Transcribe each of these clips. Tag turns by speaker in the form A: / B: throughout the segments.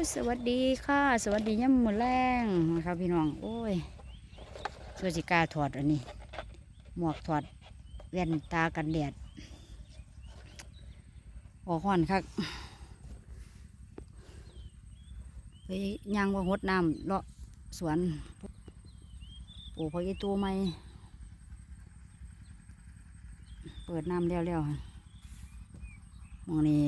A: สวัสดีค่ะ สวัสดีย่ำมือแรงนะครับพี่น้อง โอ้ยสื้อสิกาถอดอันนี้ หมวกถอดแว่นตากันแดดออกห้อนคักไปย่างว่าหดน้ำเลาะสวนปลูกผักอีตูไหมเปิดน้ำแล้วแล้วค่ะหมองนี้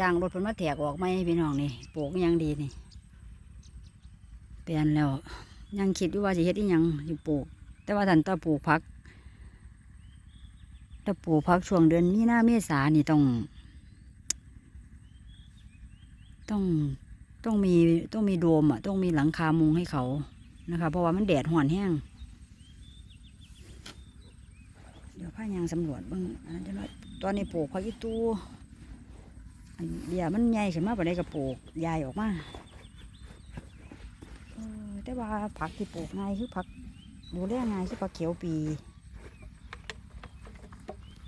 A: ยางรถเพิ่นมาแถกออกไหมพี่น้องนี่ปลูกยังดีนี่เปลี่ยนแล้ว ยังคิดอยู่ว่าสิเฮ็ดอีหยังอยู่ปลูก แต่ว่าท่านตาปลูกพักถ้าปลูกพักช่วงเดือนมีนาเมษานี่ต้อง ต้องต้องมีต้องมีโดมอะต้องมีหลังคามุงให้เขานะคะ เพราะว่ามันแดดห่อนแห้งเดี๋ยวพายางสำรวจบ้างอันนั้นจะน้อยตอนนี้ปลูกพักอีตู อันเดียวมันใหญ่ขึ้นมาปานใดกระปลูกใหญ่ออกมาเออแต่ว่าผักที่ปลูกง่ายคือผักดูแลง่ายคือผักเขียวปี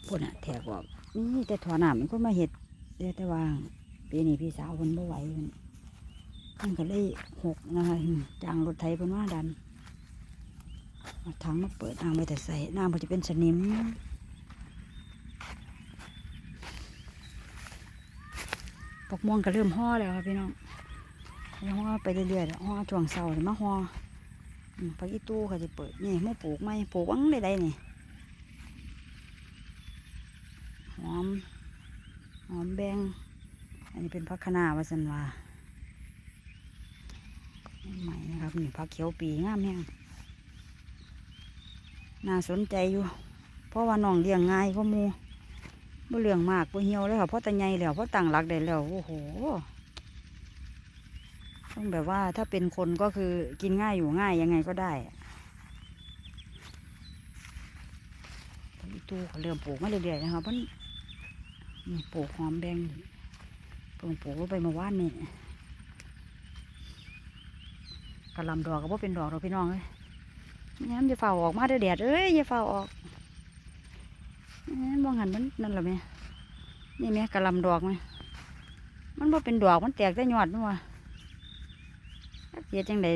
A: พุ่นอะแถกออกนี่แต่ถอน้ำมันก็มาเห็ดเดี๋ยวแต่ว่าปีนี้พี่สาวคนไม่ไหวเพิ่นมันก็เลยหกนะคะจางรถไถเพิ่นว่าดันถังมาเปิดน้ำไปแต่ใส่น้ำมันจะเป็นสนิม ปกม่วงก็เริ่มห่อแล้วครับพี่น้องห่อไปเรื่อยๆแล้วห่อช่วงเสาร์เลยมาห่ออืมผักอีตู้เขาจะเปิดนี่มาปลูกไหมปลูกวังใดๆนี่หอมหอมแบงอันนี้เป็นผักคะน้าวาสันวาใหม่นะครับนี่ผักเขียวปีงามแห้งน่าสนใจอยู่ เพราะว่าน้องเลี้ยงง่ายก็มู บ่เรื่องมากบ่เหี่ยวเลยค่ะเพราะตะไงแล้วเพราะตั้งหลักได้แล้วโอ้โหต้องแบบว่าถ้าเป็นคนก็คือกินง่ายอยู่ง่ายยังไงก็ได้ตนนู้เริ่มปลูกมาเรื่อยๆนะคะเพราะนี่ปลูกหอมแดงเพิ่งปลูกไปเมื่านนี่กระหลำดอกก็บ่เป็นดอกเราพี่น้องเลยงั้นอย่าเฝ้าออกมาเด้อแดดเอ้ยอย่าเฝ้าออก มองหันมันนั่นแหละแม่นี่แม่กระลำดอกไหมมันบ่เป็นดอกมันแตกแต่ยอดนู่นว่ะจักเสียจังใด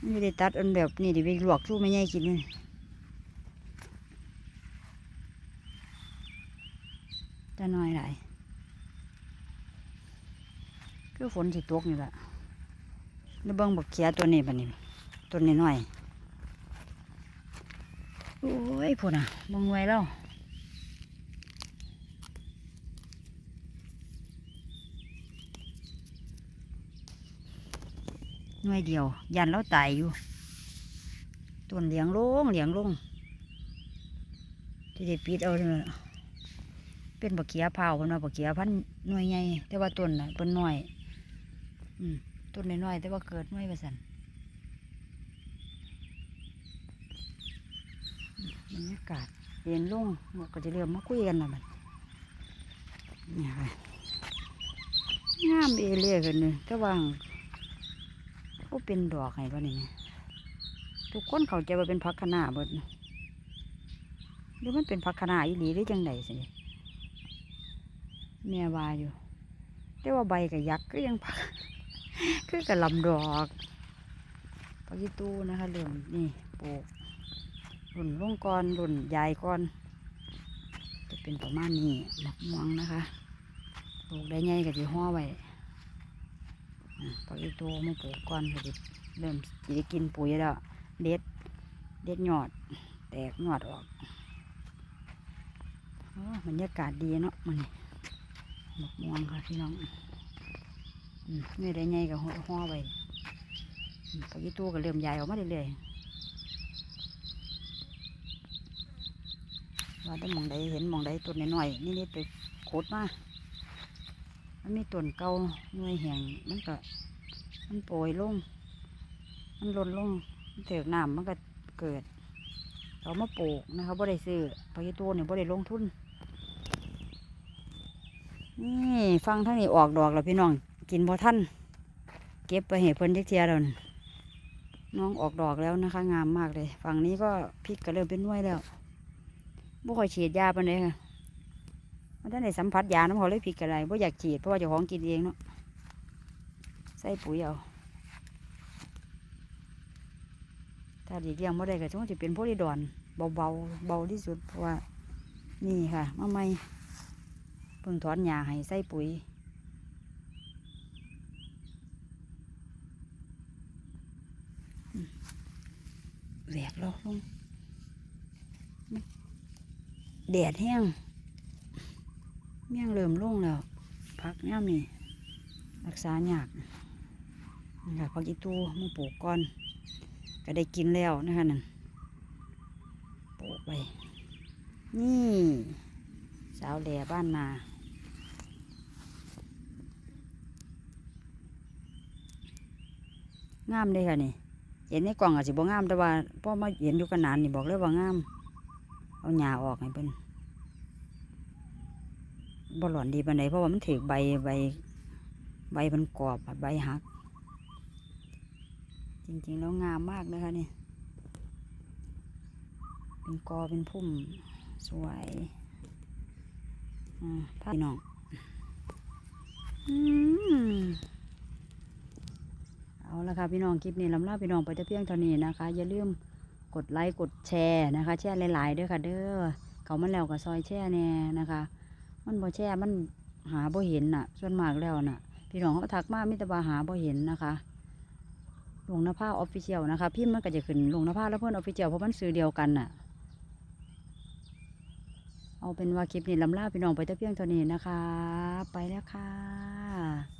A: มันจะได้ตัดอันแบบนี่ดิไปลวกสู้ไม่ใหญ่กินเลยจะน้อยหลายคือฝนสิตกนี่แหละแล้วเบิ่งบักเขียตัวนี้บัดนี้ตัวนี้น้อยโอ้ ยพูดอะมองไว้แล้วหน่วยเดียว ยันแล้วตายอยู่ต้นเหลียงลงเหลียงลงที่ได้ปิดเอาเนี่ยเป็นบักเขียเผาเป็นว่าบักเขียพันหน่วยใหญ่แต่ว่าต้นน่ะต้นหน้อย อืมต้นน้อยๆแต่ว่าเกิดหน่วยประสัน บ รรยากาศเย็นลงเราก็จะเริ่มมาคุยกันแล้วมันนี่ค่ะงามเอเล่กันเลยก็วางก็เป็นดอกไงวะนี่ทุกคนเขาใจว่าเป็นพักขนาเบิดหรือมันเป็นพักขนาอีหลีหรือจังไดสิแม่วาอยู่ แต่ว่าใบกับยักษ์ก็ยังพักคือกับลำดอกพักยีตู้นะคะเริ่มนี่ปลูก รุ่นลุงก่อนรุ่นยายก่อน จะเป็นประมาณนี้หมักม่วงนะคะปลูกได้ไงก็จะห่อไว้อะพออีกตัวมาปลูกก่อนก็จะเริ่มจะกินปุ๋ยแล้วเด็ดเด็ดหยอด แตกหยอดออกอบรรยากาศดีเนาะมันหมักม่วงค่ะพี่น้องอืมไม่ได้ไงก็ห่อห่อไว้อืมพออีกตัวก็เริ่มใหญ่ออกมาเรื่อยๆ ว่าแต่มองใดเห็นมองใดต้นน้อยๆนี่นี่ไปขุดมามันมีต้นเก่าหน่วยแห้งมันก็ มันโปรยลง มันล่นลงมันเถือกน้ำมันก็เกิดเรามาปลูกนะครับบ่ได้ซื้อปลาตัวเนี่ยบ่ได้ลงทุนนี่ฟังทั้งนี้ออกดอกแล้วพี่น้อง กินบ่ท่านเก็บไปเห็เพิ่นจักเทียแล้วนี่น้องออกดอกแล้วนะคะ งามมากเลย ฝั่งนี้ก็พริกก็เริ่มเป็นน่วยแล้ว บ่ค่อยฉีดยาปานใดค่ะมันได้สัมผัสยาน้ำเขาเลยผิดกันไรเพราอยากฉีดเพราะว่าเจ้าของกินเองเนาะใส่ปุ๋ยเอาถ้าดีเลี้ยงไม่ได้ก็ต้องจะเป็นโพลิดอนเบาเบาๆเบาที่สุดเพราะว่านี่ค่ะมาไม่เพิ่งถอนหญ้าให้ใส่ปุ๋ยแหวกลอกลง แดดแห้งเมี่ยงเริ่มลงแล้วพักย่ามนี่รักษาหยากนี่ค่ะพักอีตูมาปลูกก่อน ก็ได้กินแล้วนะคะนั่นปลูกไป นี่ สาวแหล่บ้านนา งามเลยค่ะนี่ เห็นในกล่องอาจสิบ่งามแต่ว่าพ่อมาเห็นอยู่กันนานนี่บอกเลยว่างาม เอาหญ้าออกให้เพิ่นบ่หลอนดีปานใดเพราะว่ามันถือใบใบ ใบมันกรอบใบหัก จริงๆแล้วงามมากนะคะนี่เป็นกอเป็นพุ่มสวยอ่าพี่น้องอืมเอาละค่ะพี่น้องคลิปนี้ลำลาพี่น้องไปแต่เพียงเท่านี้นะคะ อย่าลืม กดไลค์กดแชร์นะคะ แชร์หลายๆเด้อค่ะเด้อเขามาแล้วก็ซอยแชร์แน่นะคะ มันบ่แช่มันหาบ่เห็นน่ะ ส่วนมากแล้วน่ะ พี่น้องเขาทักมามิตรบาหาบ่เห็นนะคะลงนภาออฟฟิเชียลนะคะพิมพ์มันก็จะขึ้นลงนภาแล้วเพื่อนออฟฟิเชียลเพราะมันซื้อเดียวกันน่ะ เอาเป็นว่าคลิปนี้ลำลาพี่น้องไปแต่เพียงเท่านี้นะคะ ไปแล้วค่ะ